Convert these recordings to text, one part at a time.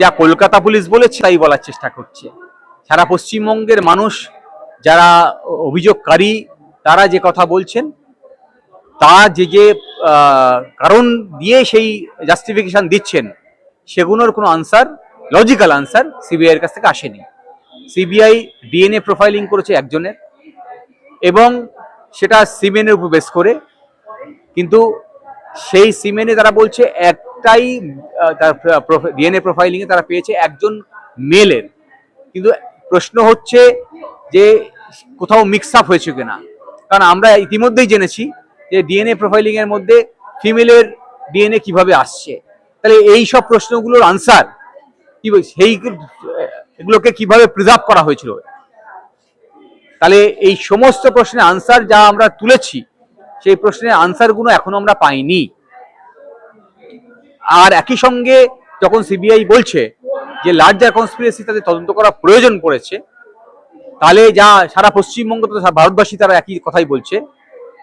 যা কলকাতা পুলিশ বলেছে, তাই বলার চেষ্টা করছে। সারা পশ্চিমবঙ্গের মানুষ, যারা অভিযোগকারী, তারা যে কথা বলছেন, তা যে যে কারণ দিয়ে সেই জাস্টিফিকেশন দিচ্ছেন সেগুলোর কোনো আনসার লজিক্যাল আনসার সিবিআই এর কাছ থেকে আসেনি। সিবিআই ডিএনএ প্রোফাইলিং করেছে একজনের, এবং সেটা সিমেনের উপর বেস করে, কিন্তু সেই সিমেনে তারা বলছে একটাই আহ, তার ডিএনএ প্রোফাইলিং এ তারা পেয়েছে একজন মেলের। কিন্তু প্রশ্ন হচ্ছে যে কোথাও মিক্স আপ হয়েছে কিনা। কারণ আমরা ইতিমধ্যেই জেনেছি যে ডিএনএ প্রোফাইলিং এর মধ্যে ফিমেলের ডিএনএ কীভাবে আসছে। তাহলে এই সব প্রশ্নগুলোর আনসার কি সেই এগুলোকে কীভাবে প্রিজার্ভ করা হয়েছিল? তাহলে এই সমস্ত প্রশ্নের আনসার যা আমরা তুলেছি সেই প্রশ্নের আনসারগুলো এখনও আমরা পাইনি। আর একই সঙ্গে যখন সিবিআই বলছে যে লার্জার কনস্পিরেসি তাদের তদন্ত করা প্রয়োজন পড়েছে, তাহলে যা সারা পশ্চিমবঙ্গ তথা ভারতবাসী তারা একই কথাই বলছে,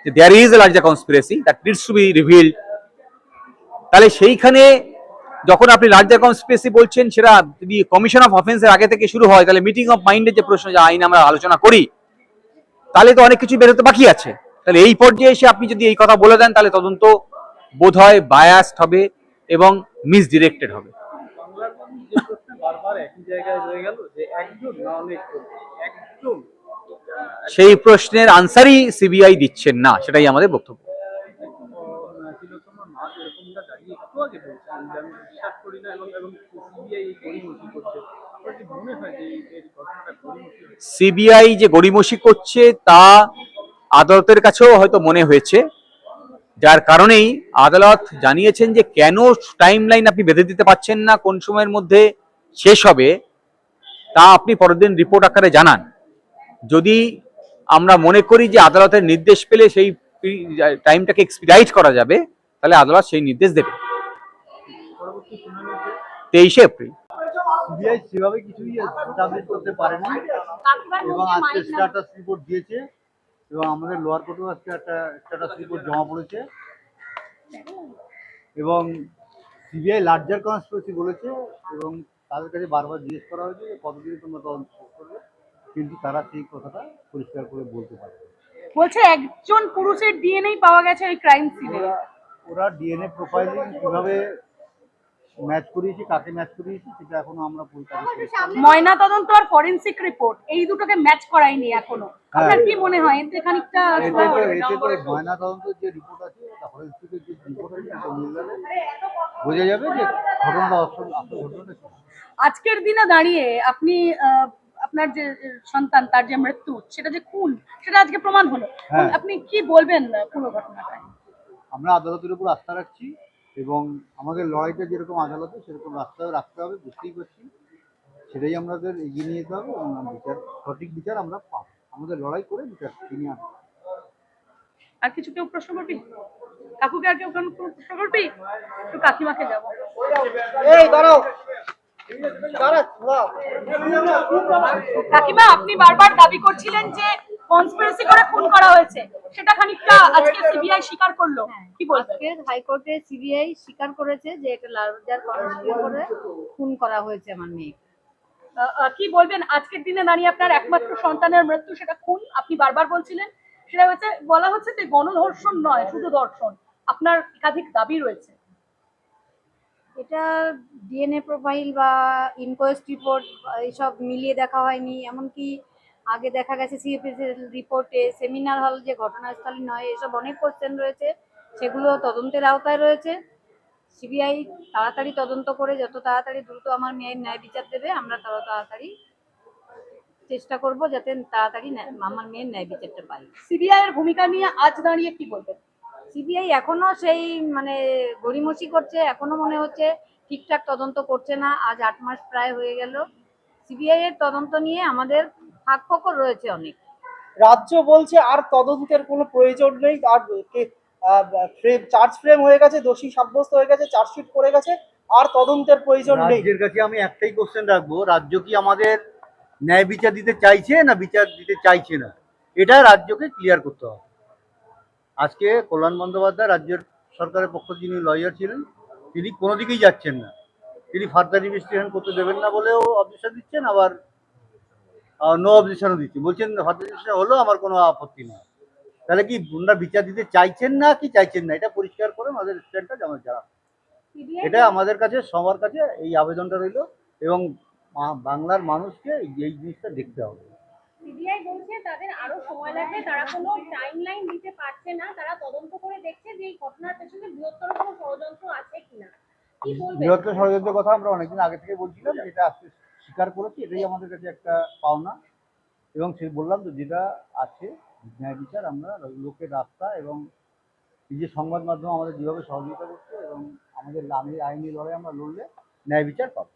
যে there is a larger conspiracy that needs to be revealed তাহলে সেইখানে যখন আপনি লার্জার কনস্পিরেসি বলছেন, সেটা যদি কমিশন অফ অফেন্সের আগে থেকে শুরু হয়, তাহলে মিটিং অফ মাইন্ডের যে প্রশ্ন, যে আইন আমরা আলোচনা করি, তাহলে তো অনেক কিছু বেরোতে বাকি আছে। তাহলে এই পর্যায়ে এসে আপনি যদি এই কথা বলে দেন, তাহলে তদন্ত বোধ হয় বায়াসড হবে। এবং মিসডিরেক্টেড হবে সেই প্রশ্নের আনসারই সিবিআই দিচ্ছেন না, সেটাই আমাদের বক্তব্য? সিবিআই যে গড়িমসি করছে, তা আদালতের কাছেও হয়তো মনে হয়েছে যার কারণেই আদালত জানিয়েছেন যে কেন টাইম লাইন আপনি বেঁধে দিতে পারছেন না কোন সময়ের মধ্যে শেষ হবে তা আপনি পরের দিন রিপোর্ট আকারে জানান। যদি আমরা মনে করি যে আদালতের নির্দেশ পেলে সেই টাইমটাকে এক্সপিডাইট করা যাবে তাহলে আদালত সেই নির্দেশ দেবে। তেইশে এপ্রিল। সেভাবে কিছুই করতে পারে না এবং আজকে স্ট্যাটাস রিপোর্ট দিয়েছে। এবং আমাদের লোয়ার কোর্টেও আজকে একটা স্ট্যাটাস রিপোর্ট জমা পড়েছে এবং সিবিআই লার্জার কনস্পিরেসি বলেছে এবং তাদের কাছে বারবার জিজ্ঞেস করা হয়েছে যে কতদিনে তোমরা তদন্ত শেষ করবে কিন্তু তারা সেই কথাটা পরিষ্কার করে বলতে পারবে না। বলছে একজন পুরুষের ডিএনএ পাওয়া গেছে ওই ক্রাইম সিনে ওরা ডিএনএ প্রোফাইলিং কীভাবে ম্যাচ করিয়েছে কাকে ম্যাচ করিয়েছে সেটা এখনও আমরা ময়না তদন্ত আর ফরেনসিক রিপোর্ট এই দুটোকে ম্যাচ করায়নি এখনও। আপনার কি মনে হয়? এতে খানিকটা ময়না তদন্তের যে রিপোর্ট আছে যে রিপোর্ট আছে সেটা মিল যাবে। বোঝা যাবে যে ঘটনাটা আসল আসল ঘটনাটা কি। আজকের দিনে দাঁড়িয়ে আপনি আপনার যে সন্তান তার যে মৃত্যু সেটা যে খুন সেটা আজকে প্রমাণ হলো। হ্যাঁ। আপনি কি বলবেন পুরো ঘটনাটায়? আমরা আদালতের উপর আস্থা রাখছি। এবং আমাদের লড়াইটা যেরকম আদালতে সেরকম রাস্তায় রাখতে হবে বুঝতেই পারছি। সেটাই আমাদের এগিয়ে নিয়ে যেতে হবে এবং বিচার সঠিক বিচার আমরা পাবো। আমাদের লড়াই করে বিচার কিনে আনব আর কিছু কেউ প্রশ্ন করবি? কাকুকে আর কেউ কোনো প্রশ্ন করবি? একটু কাকিমাকে যাব কাকিমা আপনি বারবার দাবি করছিলেন যে কনস্পিরেসি করে খুন করা হয়েছে সেটা খানিকটা আজকে সিবিআই স্বীকার করল। কি বলবেন আজকে হাইকোর্টে সিবিআই স্বীকার করেছে যে এটা কনস্পিরেসি করে খুন করা হয়েছে আমার মেয়ে। আহ, আহ, কি বলবেন? আজকের দিনে দাঁড়িয়ে আপনার একমাত্র সন্তানের মৃত্যু সেটা খুন? আপনি বারবার বলছিলেন সেটা হচ্ছে বলা হচ্ছে যে গণধর্ষণ নয় শুধু ধর্ষণ আপনার একাধিক দাবি রয়েছে। এটা ডিএনএ প্রোফাইল বা ইনকোয়েস্ট রিপোর্ট এইসব মিলিয়ে দেখা হয়নি এমনকি আগে দেখা গেছে সিএফএস রিপোর্টে সেমিনার হল যে ঘটনাস্থলী নয় এসব অনেক কোশ্চেন রয়েছে সেগুলো তদন্তের আওতায় রয়েছে। সিবিআই তাড়াতাড়ি তদন্ত করে যত তাড়াতাড়ি দ্রুত আমার মেয়ের ন্যায় বিচার দেবে আমরা তত তাড়াতাড়ি চেষ্টা করব যাতে তাড়াতাড়ি আমার মেয়ের ন্যায় বিচারটা পাই। সিবিআই এর ভূমিকা নিয়ে আজ দাঁড়িয়ে কি বলবেন? সিবিআই এখনও সেই মানে গড়িমসি করছে এখনও মনে হচ্ছে ঠিকঠাক তদন্ত করছে না। আজ আট মাস প্রায় হয়ে গেল। সিবিআই এর তদন্ত নিয়ে আমাদের ফাঁক ফকর রয়েছে অনেক। রাজ্য বলছে আর তদন্তের কোনো প্রয়োজন নেই আর ফ্রেম চার্জ ফ্রেম হয়ে গেছে দোষী সাব্যস্ত হয়ে গেছে চার্জশিট করে গেছে আর তদন্তের প্রয়োজন নেই। রাজ্যের কাছে আমি একটাই কোশ্চেন রাখব রাজ্য কি আমাদের ন্যায় বিচার দিতে চাইছে না বিচার দিতে চাইছে না? এটা রাজ্যকে ক্লিয়ার করতে হবে। আজকে কল্যাণ বন্দ্যোপাধ্যায় রাজ্যের সরকারের পক্ষ যিনি লয়ার ছিলেন তিনি কোনো দিকেই যাচ্ছেন না। তিনি ফার্দার ইনভেস্টিগেশন করতে দেবেন না বলেও অবজেকশন দিচ্ছেন আবার নো অবজেকশনও দিচ্ছি। বলছেন ইনভেস্টিগেশন হলেও আমার কোনো আপত্তি নেই তাহলে কি ওনারা বিচার দিতে চাইছেন না কি চাইছেন না? এটা পরিষ্কার করে আমাদের স্ট্যান্ডটা জানা CBI এটা আমাদের কাছে সবার কাছে এই আবেদনটা রইল এবং বাংলার মানুষকে এই জিনিসটা দেখতে হবে। সিবিআই বলছে তাদের আরও সময় লাগবে তারা কোনো টাইমলাইন দিতে পারছে না তারা তদন্ত করে দেখছে যে এই ঘটনার পেছনে বৃহত্তর কোনো ষড়যন্ত্র আছে কিনা। কি বলবেন? বৃহত্তর ষড়যন্ত্রের কথা আমরা অনেকদিন আগে থেকে বলছিলাম এটা আজকে স্বীকার করেছি, এটাই আমাদের কাছে একটা পাওনা। এবং সে বললাম তো, যেটা আছে, ন্যায় বিচার, আমরা লোকের রাস্তা এবং এই যে সংবাদ মাধ্যম আমাদের যেভাবে সহযোগিতা করছে এবং আমাদের আইনি লড়াই আমরা লড়লে ন্যায় বিচার পাবো।